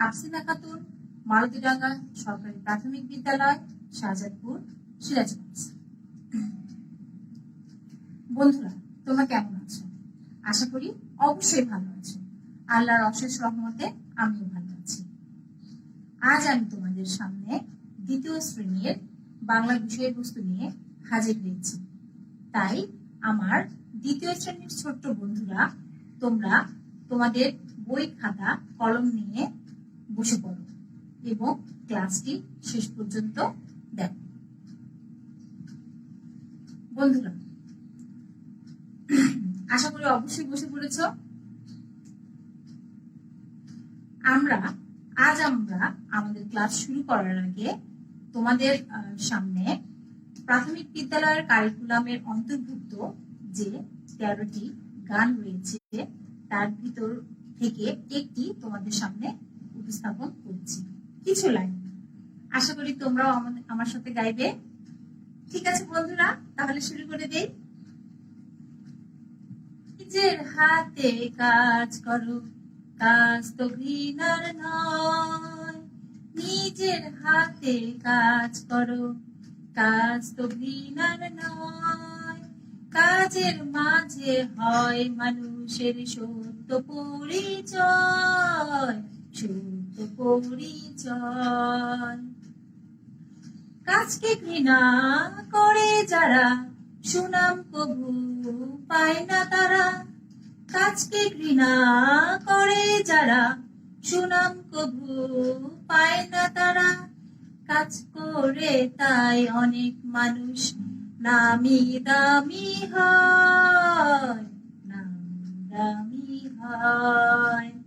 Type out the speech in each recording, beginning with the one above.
আফসিনা খাতুন মারুতিডাঙ্গা সরকারি প্রাথমিক বিদ্যালয়, শাহজাদপুর, সিরাজগঞ্জ। বন্ধুরা, তোমরা কেমন আছো? আশা করি অবশ্যই ভালো আছো। আল্লাহর অশেষ রহমতে আমিও ভালো আছি। আজ আমি তোমাদের সামনে দ্বিতীয় শ্রেণির বাংলা বিষয়বস্তু নিয়ে হাজির হয়েছি। তাই আমার দ্বিতীয় শ্রেণির ছোট্ট বন্ধুরা, তোমরা তোমাদের বই খাতা, কলম নিয়ে বসে পড়ো। এবং ক্লাসটি শেষ পর্যন্ত দেখো। বন্ধুরা, আশা করি অবশ্যই বসে পড়েছ। আমরা, আজ আমরা আমাদের ক্লাস শুরু করার আগে তোমাদের সামনে প্রাথমিক বিদ্যালয়ের কারিকুলামের অন্তর্ভুক্ত যে তেরোটি গান রয়েছে, তার ভিতর থেকে একটি তোমাদের সামনে উপস্থাপন করছি। কিছু লাইন। আশা করি তোমরাও আমার সাথে গাইবে। ঠিক আছে বন্ধুরা, তাহলে শুরু করে দেই। নিজের হাতে কাজ করো, কাজ তো ঘৃণার নয়। নিজের হাতে কাজ করো, কাজ তো ঘৃণার নয়। কাজের মাঝে হয় মানুষের সত্য পরিচয়। সত্য পরিচয়। কাজকে ঘৃণা করে যারা, সুনাম কবু পায় না তারা। কাজকে ঘৃণা করে যারা, সুনাম কবু পায় না তারা। কাজ করে তাই অনেক মানুষ নামি দামি হয়, নামি দামি হয়।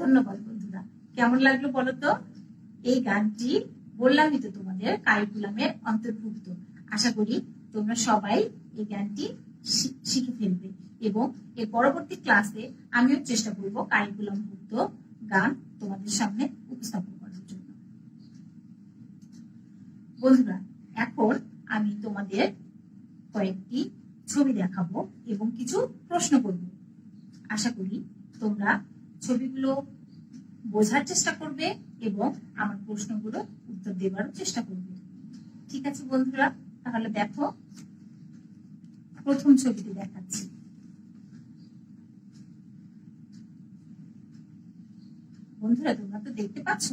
ধন্যবাদ বন্ধুরা। কেমন লাগল বলো তো? এই গানটি বললামই তো তোমাদের কারিকুলামের অন্তর্ভুক্ত। আশা করি তোমরা সবাই এই গানটি শিখে ফেলবে এবং এর পরবর্তী ক্লাসে আমিও চেষ্টা করব কারিকুলাম ভুক্ত গান তোমাদের সামনে উপস্থাপন করার জন্য। বন্ধুরা, এখন আমি তোমাদের কয়েকটি ছবি দেখাবো এবং কিছু প্রশ্ন করব। আশা করি তোমরা ছবিগুলো বোঝার চেষ্টা করবে এবং আমার প্রশ্নগুলো উত্তর দেবারও চেষ্টা করবে। ঠিক আছে বন্ধুরা, তাহলে দেখো, প্রথম ছবিটি দেখাচ্ছি। বন্ধুরা, তোমরা তো দেখতে পাচ্ছ?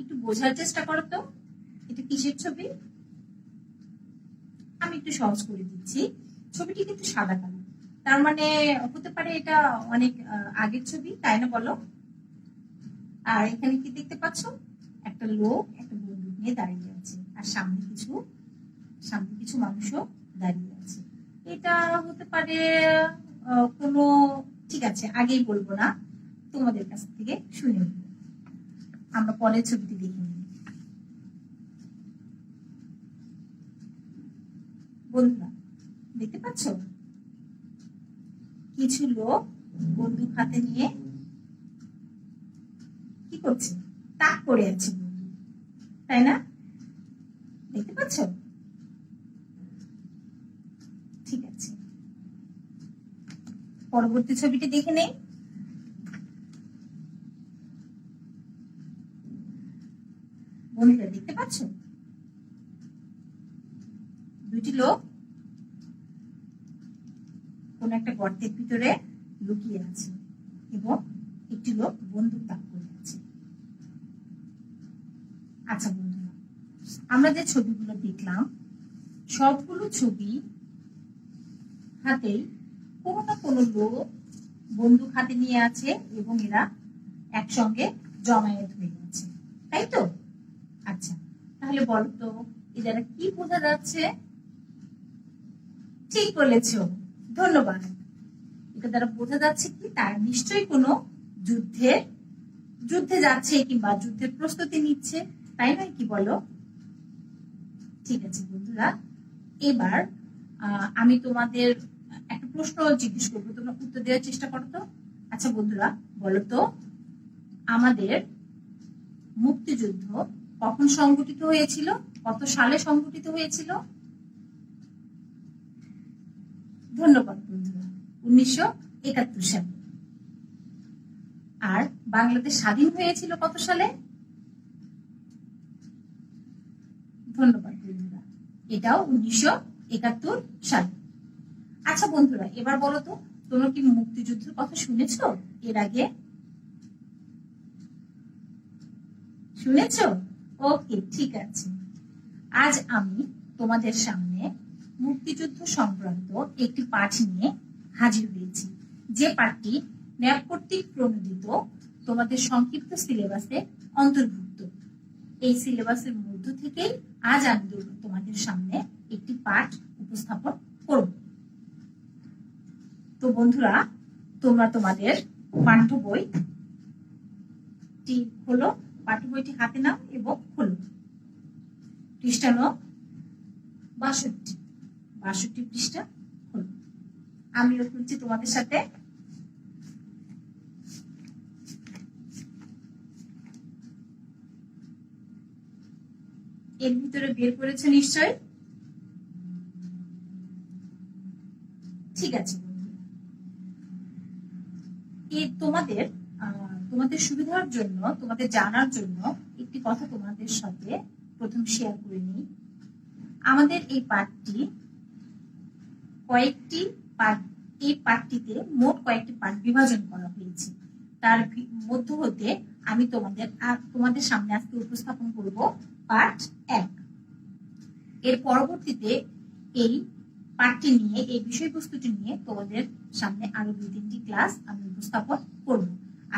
একটু বোঝার চেষ্টা করো তো, এটা কিসের ছবি? আমি একটু সহজ করে দিচ্ছি। ছবিটি কিন্তু সাদা কালো তার মানে হতে পারে এটা অনেক আগের ছবি, তাই না বলো? আর এখানে কি দেখতে পাচ্ছ? একটা লোক, একটা বন্দুক নিয়ে দাঁড়িয়ে আছে। আর সামনে কিছু সামনে কিছু মানুষও দাঁড়িয়ে আছে। এটা হতে পারে কোনো, ঠিক আছে, আগেই বলব না। তোমাদের কাছ থেকে শুনে নেব আমরা পরের ছবিটি দেখে নিই। বন্ধুরা, দেখতে পাচ্ছ? কিছু লোক বন্দুক হাতে নিয়ে কি করছে? তাক করে আছে। তাই না? দেখতে পাচ্ছ? ঠিক আছে। পরবর্তী ছবিটি দেখে নেই। বন্ধুরা, দেখতে পাচ্ছ দুটি লোক কোন একটা গর্তের ভিতরে লুকিয়ে আছে এবং একটি লোক বন্দুক তাক করে আছে আচ্ছা বন্ধুরা, আমরা যে ছবিগুলো দেখলাম, সবগুলো ছবি হাতেই কোনো না কোনো লোক বন্দুক হাতে নিয়ে আছে এবং এরা একসঙ্গে জমায়েত হয়ে গেছে। তাই তো? আচ্ছা তাহলে বলতো তো এ দ্বারা কি বোঝা যাচ্ছে? ঠিক বলেছ। ধন্যবাদ। এটা দ্বারা বোঝা যাচ্ছে কি, তার নিশ্চয়ই কোনো যুদ্ধে যুদ্ধে যাচ্ছে কিংবা যুদ্ধের প্রস্তুতি নিচ্ছে। তাই নয় কি বলো? ঠিক আছে বন্ধুরা, এবার আমি তোমাদের একটা প্রশ্ন জিজ্ঞেস করব। তোমরা উত্তর দেওয়ার চেষ্টা করো তো। আচ্ছা বন্ধুরা, বলো তো, আমাদের মুক্তিযুদ্ধ কখন সংগঠিত হয়েছিল? কত সালে সংগঠিত হয়েছিল? ধন্যবাদ বন্ধুরা। উনিশশো একাত্তর সালে। আর বাংলাদেশ স্বাধীন হয়েছিল কত সালে? ধন্যবাদ বন্ধুরা। এটাও উনিশশো একাত্তর সালে। আচ্ছা বন্ধুরা, এবার বলো তো, তোমরা কি মুক্তিযুদ্ধের কথা শুনেছো? এর আগে? শুনেছো? ওকে, ঠিক আছে। আজ আমি তোমাদের সামনে মুক্তিযুদ্ধ সংক্রান্ত একটি পাঠ নিয়ে হাজির হয়েছি। যে পাঠটি ন্যাপ কর্তৃক প্রণোদিত তোমাদের সংক্ষিপ্ত সিলেবাসে অন্তর্ভুক্ত। এই সিলেবাসের মধ্য থেকেই আজ আমি তোমাদের সামনে একটি পাঠ উপস্থাপন করব। তো বন্ধুরা, তোমরা তোমাদের পাঠ্য বই টি হলো পাঠ্য বইটি হাতে নাও এবং খোলো। পৃষ্ঠা নং বাষট্টি। বাষট্টি পৃষ্ঠা। আমিও খুলছি তোমাদের সাথে। এর ভিতরে বের করেছে নিশ্চয়? ঠিক আছে। তোমাদের তোমাদের সুবিধার জন্য, তোমাদের জানার জন্য একটি কথা তোমাদের সাথে প্রথম শেয়ার করে নিই। আমাদের এই পাঠটি কয়েকটি পাঠ এই পাঠটিতে মোট কয়েকটি পাঠ বিভাজন করা হয়েছে। তার মধ্য হতে আমি তোমাদের তোমাদের সামনে আজকে উপস্থাপন করব পাঠ এক। এর পরবর্তীতে এই পাঠটি নিয়ে, এই বিষয়বস্তুটি নিয়ে তোমাদের সামনে আরও দুই তিনটি ক্লাস আমি উপস্থাপন করব।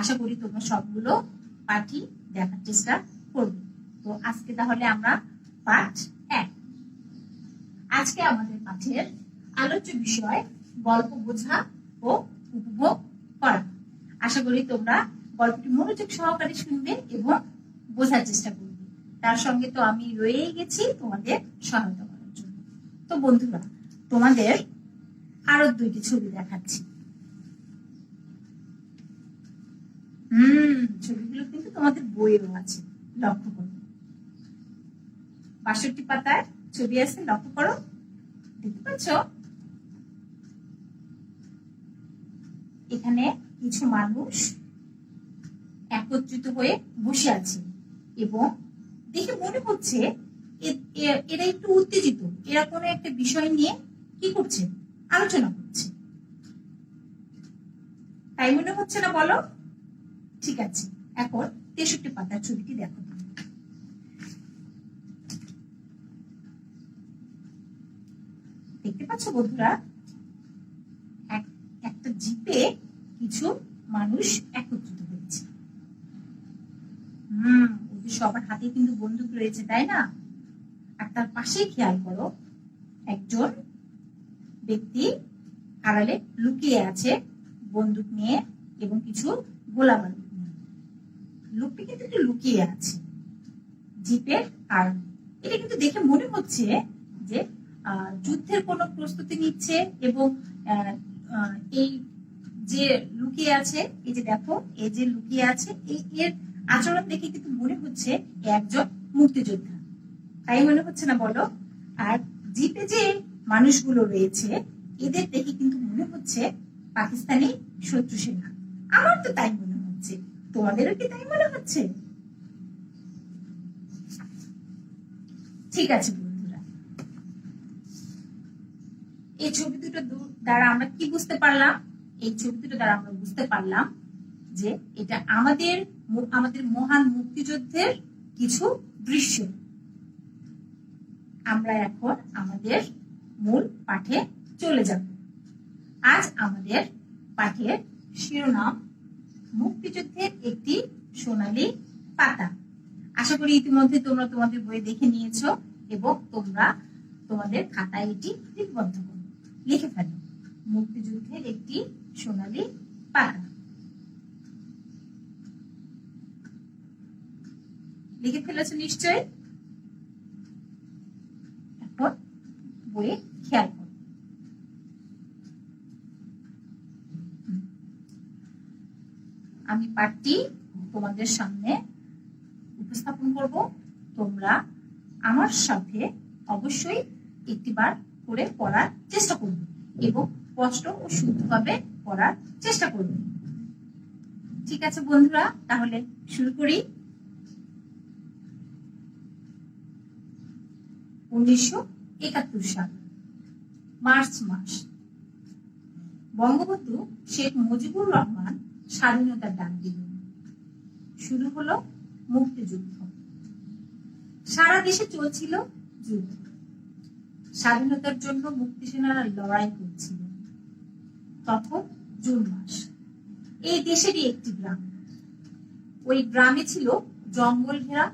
আশা করি তোমরা সবগুলো পাঠই দেখার চেষ্টা করবে। তো আজকে তাহলে আমরা পাঠ এক। আজকে আমাদের পাঠের আলোচ্য বিষয় গল্প বোঝা ও উপভোগ করা। আশা করি তোমরা গল্পটি মনোযোগ সহকারে শুনবে এবং বোঝার চেষ্টা করবে। তার সঙ্গে তো আমি রয়েই গেছি তোমাদের সহায়তা করার জন্য। তো বন্ধুরা, তোমাদের আরও দুইটি ছবি দেখাচ্ছি। হুম, ছবিগুলো কিন্তু তোমাদের বইয়েও আছে, লক্ষ্য করো। বাষট্টি পাতায় ছবি আছে, লক্ষ্য করো। দেখতে পাচ্ছ? এখানে কিছু মানুষ একত্রিত হয়ে বসে আছে এবং দেখে মনে হচ্ছে এরা একটু উত্তেজিত। এরা কোনো একটা বিষয় নিয়ে কি করছে? আলোচনা করছে। তাই মনে হচ্ছে না বলো? ঠিক আছে, এখন তেষট্টি পাতার ছবিটি দেখো। দেখতে পাচ্ছ বন্ধুরা? জিপে কিছু মানুষ একত্রিত হয়েছে। হুম সবার হাতে কিন্তু বন্দুক রয়েছে, তাই না? আর তার পাশেই খেয়াল করো, একজন ব্যক্তি আড়ালে লুকিয়ে আছে বন্দুক নিয়ে এবং কিছু গোলা বারুদ নিয়ে। লোকটি কিন্তু একটু লুকিয়ে আছে জিপের আর এটা কিন্তু দেখে মনে হচ্ছে যে যুদ্ধের কোনো প্রস্তুতি নিচ্ছে এবং এই যে লুকিয়ে আছে, এই যে দেখো, এই যে লুকিয়ে আছে, এই এর আচরণ দেখে কিন্তু মনে হচ্ছে একজন মুক্তিযোদ্ধা। তাই মনে হচ্ছে না বলো? আর জিপে যে মানুষগুলো রয়েছে, এদের দেখে কিন্তু মনে হচ্ছে পাকিস্তানি শত্রু সেনা। আমার তো তাই মনে হচ্ছে। তোমাদেরও কি তাই মনে হচ্ছে? ঠিক আছে বন্ধুরা এই ছবি দুটো দ্বারা আমরা কি বুঝতে পারলাম? এই ছবি দুটো দ্বারা আমরা বুঝতে পারলাম যে এটা আমাদের আমাদের মহান মুক্তিযুদ্ধের কিছু দৃশ্য। আমরা এখন আমাদের মূল পাঠে চলে যাব। আজ আমাদের পাঠের শিরোনাম, মুক্তিযুদ্ধের একটি সোনালী পাতা। আশা করি ইতিমধ্যে তোমরা তোমাদের বই দেখে নিয়েছো এবং তোমরা তোমাদের খাতায় এটি লিপিবদ্ধ করো। লিখে ফেলো। মুক্তিযুদ্ধের একটি সোনালী পাতা। লিখে ফেলেছো নিশ্চয়? এখন বইয়ে খেয়াল করো। আমি পাঠটি তোমাদের সামনে উপস্থাপন করব। তোমরা আমার সাথে অবশ্যই একটিবার করে পড়ার চেষ্টা করবে এবং স্পষ্ট ও শুদ্ধভাবে পড়ার চেষ্টা করবে। ঠিক আছে বন্ধুরা, তাহলে শুরু করি। উনিশশো একাত্তর সাল, মার্চ মাস। বঙ্গবন্ধু শেখ মুজিবুর রহমান স্বাধীনতার ডাক দিলেন শুরু হলো মুক্তিযুদ্ধ। সারা দেশে চলছিল যুদ্ধ। স্বাধীনতার জন্য মুক্তি সেনারা লড়াই করছিল। তখন জুন মাস। এই দেশেরই একটি গ্রাম। ওই গ্রামে ছিল জঙ্গল ঘেরা,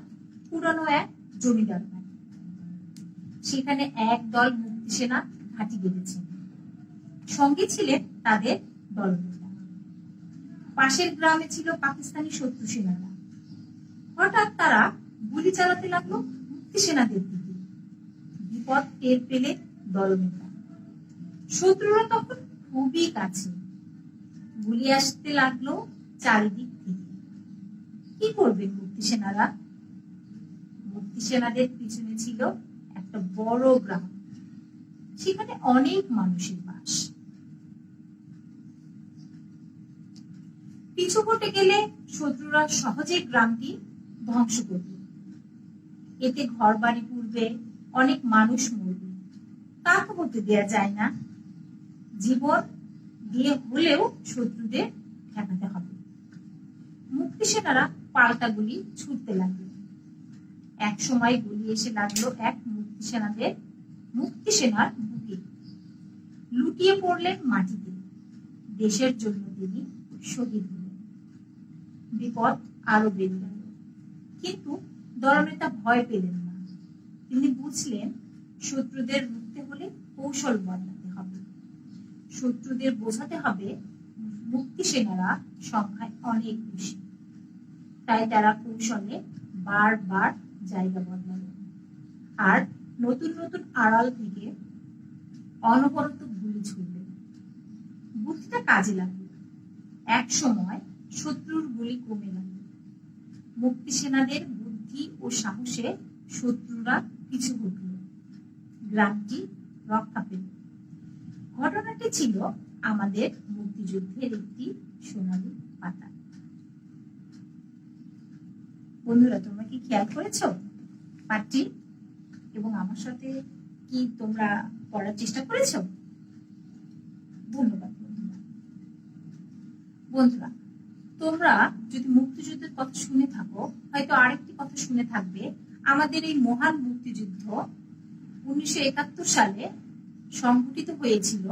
পুরনো এক জমিদার সেখানে এক দল মুক্তি সেনা ঘাঁটি বেঁধেছেন সঙ্গে ছিলেন তাদের দলনেতা। পাশের গ্রামে ছিল পাকিস্তানি শত্রু সেনারা। হঠাৎ তারা গুলি চালাতে লাগল মুক্তি সেনাদের দিকে। বিপদ টের পেলে দলনেতা শত্রুরা তখন খুবই কাছে। গুলি আসতে লাগল চারিদিক থেকে। কি করবে মুক্তি সেনারা? মুক্তি সেনাদের পিছনে ছিল একটা বড় গ্রাম। সেখানে অনেক মানুষের বাস। পিছু হটে গেলে শত্রুরা সহজে গ্রামটি ধ্বংস করবে। এতে ঘর বাড়ি পূর্বে অনেক মানুষ মরবে। তা তো হতে দেয়া যায় না। জীবন দিয়ে হলেও শত্রুদের ঠেকাতে হবে। মুক্তি সেনারা পাল্টা গুলি ছুটতে লাগল। এক সময় গুলি এসে লাগল এক মুক্তি সেনাদের মুক্তি সেনার বুকে। লুটিয়ে পড়লেন মাটিতে। দেশের জন্য তিনি শহীদ হলেন। বিপদ আরও বেড়ে গেল। কিন্তু দলনেতা ভয় পেলেন তিনি বুঝলেন শত্রুদের রুখতে হলে কৌশল বদলাতে হবে। শত্রুদের বোঝাতে হবে মুক্তি সেনারা সংখ্যায় অনেক বেশি। তাই তারা কৌশলে বারবার জায়গা বদলাল। আর নতুন নতুন আড়াল থেকে অনবরত গুলি ছুড়লেন বুদ্ধিটা কাজে লাগল। এক সময় শত্রুর গুলি কমে গেল। মুক্তি সেনাদের বুদ্ধি ও সাহসে শত্রুরা পিছু হটল গ্রামটি রক্ষা পেল। ঘটনাটি ছিল আমাদের মুক্তিযুদ্ধের একটি সোনালী পাতা। বন্ধুরা, তোমরা কি খেয়াল করেছ পাঠটি? এবং আমার সাথে কি তোমরা পড়ার চেষ্টা করেছ? ধন্যবাদ বন্ধুরা। বন্ধুরা, তোমরা যদি মুক্তিযুদ্ধের কথা শুনে থাকো, হয়তো আরেকটি কথা শুনে থাকবে। আমাদের এই মহান মুক্তিযুদ্ধ উনিশশো একাত্তর সালে সংঘটিত হয়েছিল।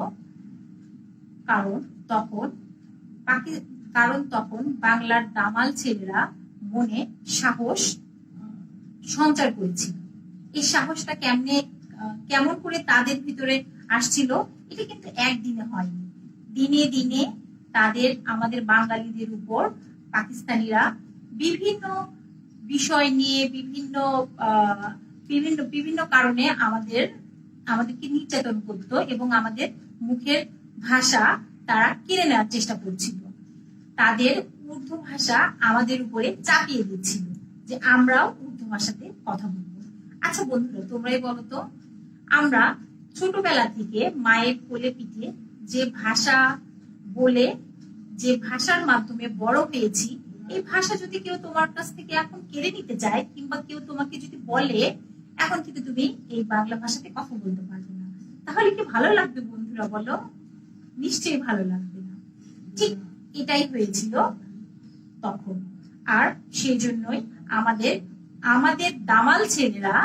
কারণ তখন কারণ তখন বাংলার দামাল ছেলেরা মনে সাহস সঞ্চার করেছিল। এই সাহসটা কেমনে কেমন করে তাদের ভিতরে আসছিল এটা কিন্তু একদিনে হয়নি। দিনে দিনে তাদের আমাদের বাঙালিদের উপর পাকিস্তানিরা বিভিন্ন বিষয় নিয়ে বিভিন্ন আহ, বিভিন্ন বিভিন্ন কারণে আমাদের, আমাদেরকে নির্যাতন করতো এবং আমাদের মুখের ভাষা তারা কেড়ে নেওয়ার চেষ্টা করছিল। তাদের উর্দু ভাষা আমাদের উপরে চাপিয়ে দিচ্ছিল যে আমরাও উর্দু ভাষাতে কথা বলব। আচ্ছা বন্ধুরা, তোমরাই বলো তো, আমরা ছোটবেলা থেকে মায়ের কোলে পিঠে যে ভাষা বলে, যে ভাষার মাধ্যমে বড় পেয়েছি এই ভাষা যদি কেউ তোমার কাছ থেকে এখন কেড়ে নিতে চায় কিংবা কেউ তোমাকে যদি বলে এখন থেকে তুমি এই বাংলা ভাষাতে কথা বলতে পারবে না। তাহলে কি ভালো লাগবে বন্ধুরা বলো? নিশ্চয়ই ভালো লাগবে না। ঠিক এটাই হয়েছিল তখন। আর সেই জন্যই আমাদের আমাদের দামাল ছেলেরা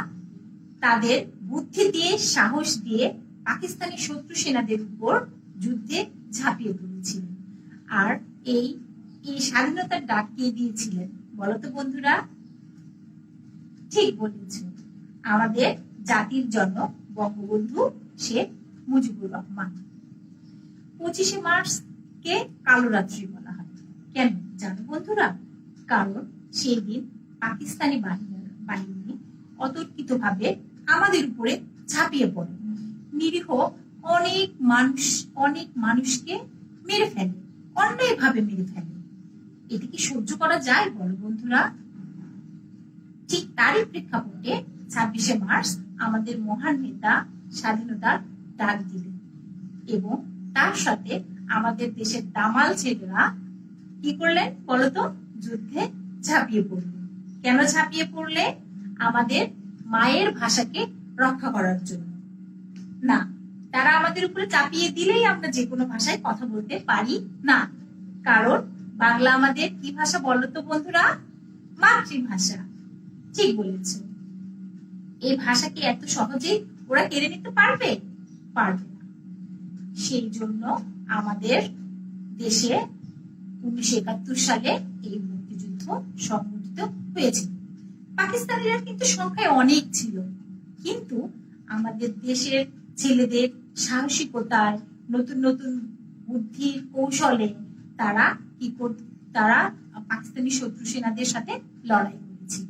তাদের বুদ্ধি দিয়ে, সাহস দিয়ে পাকিস্তানি শত্রু সেনাদের উপর যুদ্ধে ঝাঁপিয়ে পড়েছিল আর এই এই স্বাধীনতার ডাক কে দিয়েছিলেন? বলতো বন্ধুরা। ঠিক বলেছ। আমাদের জাতির জন্য বঙ্গবন্ধু শেখ মুজিবুর রহমান। পঁচিশে মার্চ কে কালো রাত্রি বলা হয়। কেন জানো বন্ধুরা? কারণ সেই দিন পাকিস্তানি বাহিনী বাহিনী অতর্কিত ভাবে আমাদের উপরে ঝাঁপিয়ে পড়ে। নিরীহ অনেক মানুষ অনেক মানুষকে মেরে ফেলে। অন্যায় ভাবে মেরে ফেলে। এটা কি সহ্য করা যায় বলো বন্ধুরা? ঠিক তারই প্রেক্ষাপটে ছাব্বিশে মার্চ আমাদের মহান নেতা স্বাধীনতার ডাক দিলেন। এবং তার সাথে আমাদের দেশের দামাল ছেলেরা কি করলেন বলতো? যুদ্ধে ঝাঁপিয়ে পড়লেন। কেন ঝাঁপিয়ে পড়লে আমাদের মায়ের ভাষাকে রক্ষা করার জন্য। না, তারা আমাদের উপরে চাপিয়ে দিলেই আমরা যে কোনো ভাষায় কথা বলতে পারি না। কারণ বাংলা আমাদের কি ভাষা বলতো বন্ধুরা? মাতৃভাষা। ঠিক বলেছ এই ভাষাকে এত সহজেই ওরা কেড়ে নিতে পারবে? পারবে না। সেই জন্য আমাদের দেশে উনিশশো একাত্তর সালে এই মুক্তিযুদ্ধ সংগঠিত হয়েছিল পাকিস্তানিরা কিন্তু সংখ্যায় অনেক ছিল। কিন্তু আমাদের দেশের ছেলেদের সাহসিকতায় নতুন নতুন বুদ্ধির কৌশলে তারা কি তারা পাকিস্তানি শত্রু সেনাদের সাথে লড়াই করেছিল।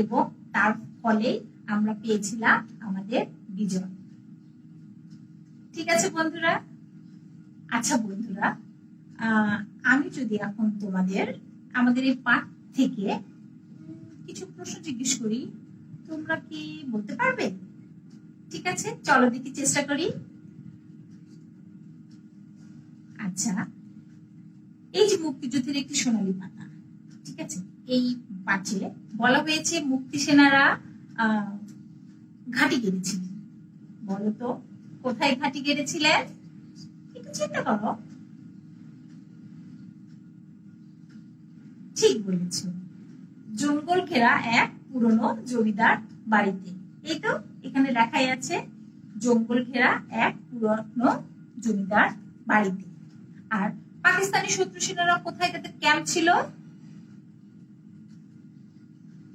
এবং তার ফলে আমরা পেয়েছিলাম আমাদের বিজয়। ঠিক আছে বন্ধুরা? আচ্ছা বন্ধুরা আমি যদি এখন তোমাদের, আমাদের এই পাঠ থেকে কিছু প্রশ্ন জিজ্ঞেস করি, তোমরা কি বলতে পারবে? ঠিক আছে, চলো দেখি, চেষ্টা করি। আচ্ছা এই যে মুক্তিযুদ্ধের একটি সোনালী পাতা, ঠিক আছে? এই পাঠে বলা হয়েছে মুক্তি সেনারা ঘাঁটি গেড়েছিলেন বলো তো কোথায় ঘাঁটি গেড়েছিলেন একটু চিন্তা করো। ঠিক বলেছ। জঙ্গল ঘেরা এক পুরনো জমিদার বাড়িতে। এই তো, এখানে লেখাই আছে, জঙ্গল ঘেরা এক পুরনো জমিদার বাড়িতে। আর পাকিস্তানি শত্রু সেনারা কোথায়, তাদের ক্যাম্প ছিল?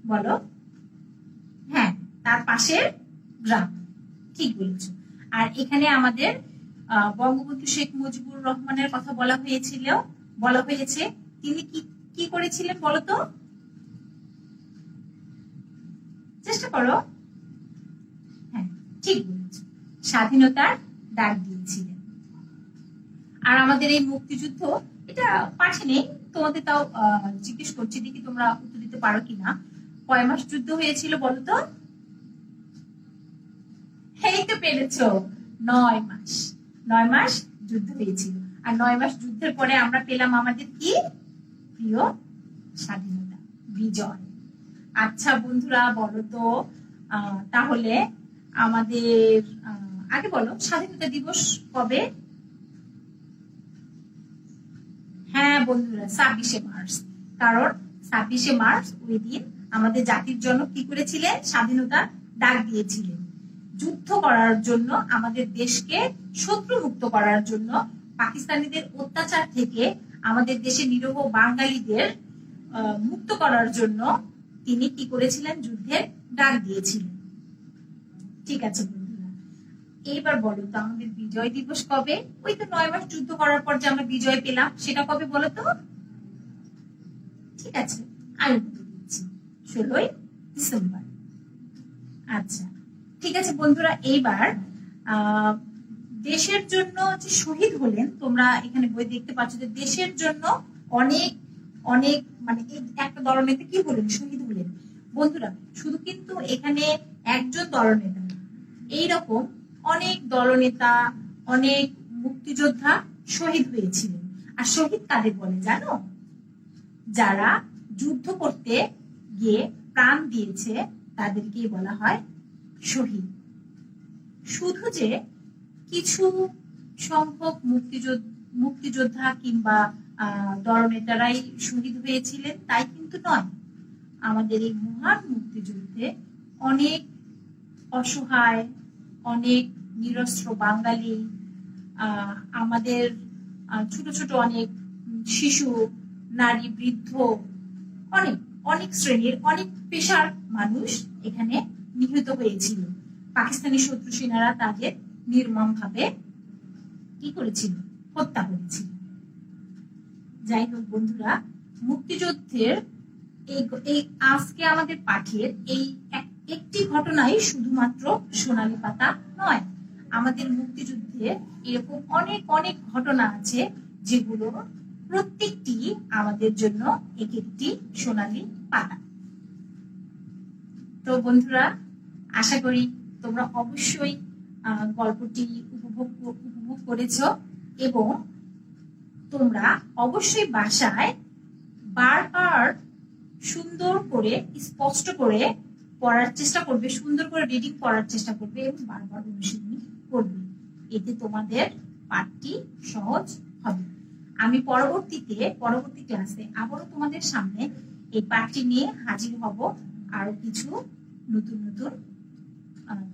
বলো। তার পাশের গ্রাম ঠিক বলেছ। আর এখানে আমাদের বঙ্গবন্ধু শেখ মুজিবুর রহমানের কথা বলা হয়েছিল, বলা হয়েছে, তিনি কি কি করেছিলেন বলতো? চেষ্টা করো। হ্যাঁ ঠিক বলেছ। স্বাধীনতার ডাক দিয়েছিলেন। আর আমাদের এই মুক্তিযুদ্ধ, এটা পাশে নেই, তোমাদের তাও জিজ্ঞেস করছি, দেখি তোমরা উত্তর দিতে পারো কিনা। কয় মাস যুদ্ধ হয়েছিল বলো তো পেরেছ। নয় মাস। নয় মাস যুদ্ধ হয়েছিল আর নয় মাস যুদ্ধের পরে আমরা পেলাম আমাদের কি? প্রিয় স্বাধীনতা, বিজয়। আচ্ছা বন্ধুরা, বলো তো তাহলে আমাদের আগে বলো, স্বাধীনতা দিবস কবে? হ্যাঁ বন্ধুরা, ছাব্বিশে মার্চ। কারণ ছাব্বিশে মার্চ ওই দিন আমাদের জাতির জন্য কি করেছিলেন? স্বাধীনতা ডাক দিয়েছিলেন। যুদ্ধ করার জন্য আমাদের দেশকে শত্রু মুক্ত করার জন্য পাকিস্তানিদের অত্যাচার থেকে আমাদের দেশে নিরহ বাঙালিদের মুক্ত করার জন্য তিনি কি করেছিলেন? যুদ্ধের ডাক দিয়েছিলেন। ঠিক আছে এইবার বলো তো আমাদের বিজয় দিবস কবে? ওই তো নয় মাস যুদ্ধ করার পর যে আমরা বিজয় পেলাম, সেটা কবে বলো তো? ঠিক আছে আমি বলে দিচ্ছি ষোলোই ডিসেম্বর। আচ্ছা। ঠিক আছে, বন্ধুরা, এইবার দেশের জন্য যে শহীদ হলেন, তোমরা এখানে বই দেখতে পাচ্ছ যে দেশের জন্য অনেক অনেক মানে একটা দলনেতা কি হলেন? শহীদ হলেন। বন্ধুরা, শুধু কিন্তু এখানে একজন দলনেতা এইরকম অনেক দলনেতা, অনেক মুক্তিযোদ্ধা শহীদ হয়েছিলেন। আর শহীদ কাদের বলে জানো? যারা যুদ্ধ করতে গিয়ে প্রাণ দিয়েছে, তাদেরকেই বলা হয় শহীদ শুধু যে কিছু সংখ্যক মুক্তিযোদ্ধা মুক্তিযোদ্ধা কিংবা আহ, দলনেতারাই শহীদ হয়েছিলেন তাই কিন্তু নয়। আমাদের এই মহান মুক্তিযুদ্ধে অনেক অসহায় অনেক নিরস্ত্র বাঙালি আমাদের ছোট ছোট অনেক শিশু নারী বৃদ্ধ অনেক অনেক শ্রেণির অনেক পেশার মানুষ এখানে নিহত হয়েছিল। পাকিস্তানি শত্রু সেনারা তাদের নির্মম ভাবে কি করেছিল? হত্যা করেছিল। যাই হোক বন্ধুরা, মুক্তিযুদ্ধের এই আজকে আমাদের পাঠের এই একটি ঘটনাই শুধুমাত্র সোনালী পাতা নয়। আমাদের মুক্তিযুদ্ধে এরকম অনেক অনেক ঘটনা আছে যেগুলো প্রত্যেকটি আমাদের জন্য এক একটি সোনালী পাতা। তো বন্ধুরা আশা করি তোমরা অবশ্যই গল্পটি উপভোগ উপভোগ করেছ এবং তোমরা অবশ্যই বাসায় বারবার সুন্দর করে, স্পষ্ট করে পড়ার চেষ্টা করবে, সুন্দর করে রিডিং পড়ার চেষ্টা করবে এবং বারবার অনুশীলনী করবে। এতে তোমাদের পাঠটি সহজ হবে। আমি পরবর্তীতে, পরবর্তী ক্লাসে আবারও তোমাদের সামনে এই পাঠটি নিয়ে হাজির হব। আরও কিছু নতুন নতুন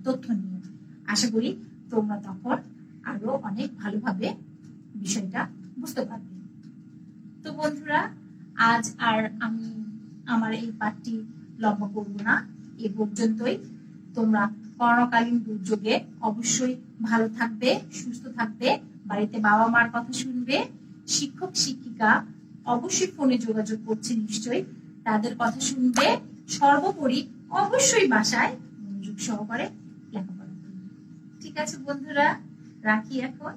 তথ্য নিয়ে আশা করি তোমরা তখন আরও অনেক ভালোভাবে বিষয়টা বুঝতে পারবে। তো বন্ধুরা, আজ আর আমি আমার এই পাঠটি লম্বা করব না। এ পর্যন্তই। তোমরা করোনাকালীন দুর্যোগে অবশ্যই ভালো থাকবে, সুস্থ থাকবে, বাড়িতে বাবা মার কথা শুনবে। শিক্ষক, শিক্ষিকা অবশ্যই ফোনে যোগাযোগ করছে নিশ্চয়ই। তাদের কথা শুনবে। সর্বোপরি অবশ্যই বাসায় সহকারে লেখাপড়া ঠিক আছে বন্ধুরা রাখি এখন।